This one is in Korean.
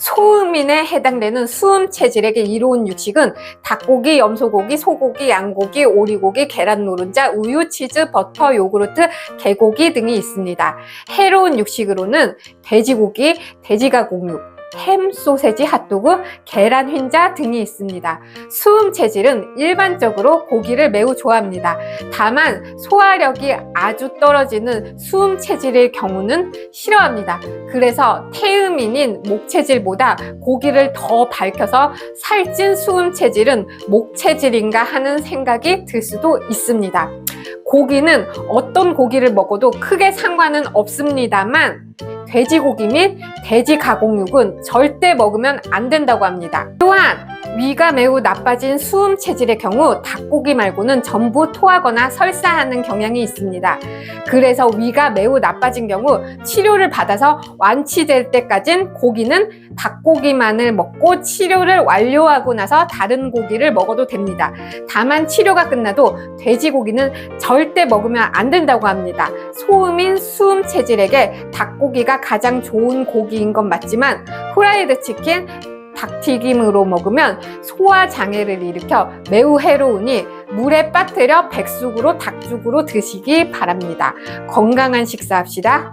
소음인에 해당되는 수음 체질에게 이로운 육식은 닭고기, 염소고기, 소고기, 양고기, 오리고기, 계란 노른자, 우유, 치즈, 버터, 요구르트, 개고기 등이 있습니다. 해로운 육식으로는 돼지고기, 돼지가공육, 햄, 소세지, 핫도그, 계란 흰자 등이 있습니다. 수음 체질은 일반적으로 고기를 매우 좋아합니다. 다만 소화력이 아주 떨어지는 수음 체질의 경우는 싫어합니다. 그래서 태음인인 목 체질보다 고기를 더 밝혀서 살찐 수음 체질은 목 체질인가 하는 생각이 들 수도 있습니다. 고기는 어떤 고기를 먹어도 크게 상관은 없습니다만 돼지고기 및 돼지 가공육은 절대 먹으면 안 된다고 합니다. 또한 위가 매우 나빠진 수음 체질의 경우 닭고기 말고는 전부 토하거나 설사하는 경향이 있습니다. 그래서 위가 매우 나빠진 경우 치료를 받아서 완치될 때까진 고기는 닭고기만을 먹고 치료를 완료하고 나서 다른 고기를 먹어도 됩니다. 다만 치료가 끝나도 돼지고기는 절대 먹으면 안 된다고 합니다. 소음인 수음 체질에게 닭고기가 가장 좋은 고기인 건 맞지만 후라이드 치킨, 닭튀김으로 먹으면 소화 장애를 일으켜 매우 해로우니 물에 빠뜨려 백숙으로 닭죽으로 드시기 바랍니다. 건강한 식사합시다.